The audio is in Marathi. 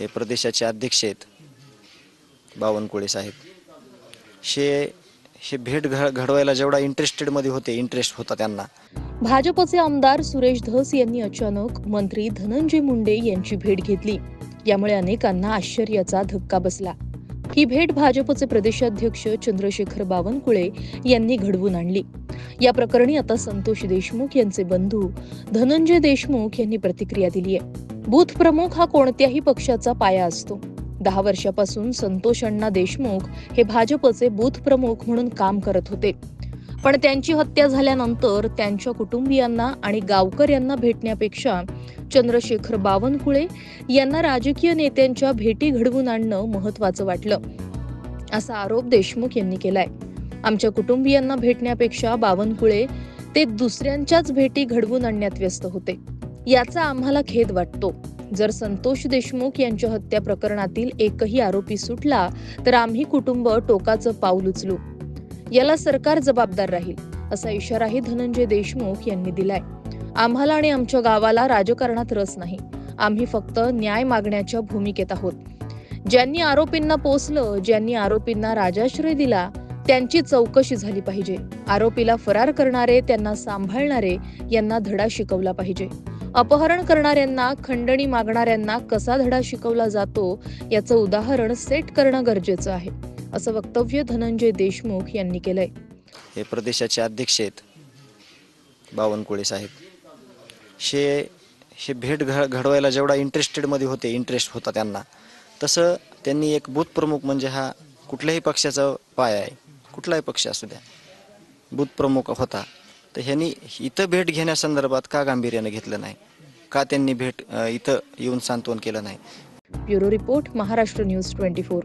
हे प्रदेशाचे अध्यक्ष आहेत. बावनकुळे साहेब. शे हे भेट घडवायला जेवढा इंटरेस्टेडमध्ये होते इंटरेस्ट होता त्यांना. भाजपचे आमदार सुरेश धस यांनी अचानक मंत्री धनंजय मुंडे यांची भेट घेतली. यामुळे अनेकांना आश्चर्याचा धक्का बसला. ही भेट भाजपचे प्रदेशाध्यक्ष चंद्रशेखर बावनकुळे यांनी घडवून आणली. या प्रकरणी आता संतोष देशमुख यांचे बंधू धनंजय देशमुख यांनी प्रतिक्रिया दिली आहे बूथ प्रमुख हा कोणत्याही पक्षाचा पाया असतो. दहा वर्षापासून संतोष अण्णा देशमुख हे भाजपचे बूथ प्रमुख म्हणून काम करत होते. पण त्यांची हत्या झाल्यानंतर त्यांच्या कुटुंबियांना आणि गावकऱ्यांना भेटण्यापेक्षा चंद्रशेखर बावनकुळे यांना राजकीय नेत्यांच्या भेटी घडवून आणणं महत्वाचं वाटलं. असा आरोप देशमुख यांनी केलाय. आमच्या कुटुंबियांना भेटण्यापेक्षा बावनकुळे ते दुसऱ्यांच्याच भेटी घडवून आणण्यात व्यस्त होते. याचा आम्हाला खेद वाटतो. जर संतोष देशमुख यांच्या हत्या प्रकरणातील एकही आरोपी सुटला तर आम्ही कुटुंब टोकाचं पाऊल उचलू. याला सरकार जबाबदार राहील असा इशाराही धनंजय देशमुख यांनी दिलाय. आम्हाला आणि आमच्या गावाला राजकारणात रस नाही. आम्ही फक्त न्याय मागण्याच्या भूमिकेत आहोत. ज्यांनी आरोपींना पोचलं ज्यांनी आरोपींना राजाश्रय दिला त्यांची चौकशी झाली पाहिजे. आरोपीला फरार करणारे त्यांना सांभाळणारे यांना धडा शिकवला पाहिजे. अपहरण करणाऱ्यांना खंडणी मागणाऱ्यांना कसा धडा शिकवला जातो याचं उदाहरण सेट करणं गरजेचं आहे असं वक्तव्य धनंजय देशमुख यांनी केलंय. हे प्रदेशाचे अध्यक्ष आहेत बावनकुळे साहेब. शे हे भेट घ घडवायला जेवढा इंटरेस्टेडमध्ये होते इंटरेस्ट होता त्यांना. तसं त्यांनी एक बूथ प्रमुख म्हणजे हा कुठल्याही पक्षाचा पाय आहे कुठलाही पक्ष असू द्या बूथ प्रमुख होता. तर ह्यांनी इथं भेट घेण्यासंदर्भात का गांभीर्यानं घेतलं नाही? का त्यांनी भेट इथं येऊन सांत्वन केलं नाही? Bureau report Maharashtra news twenty four.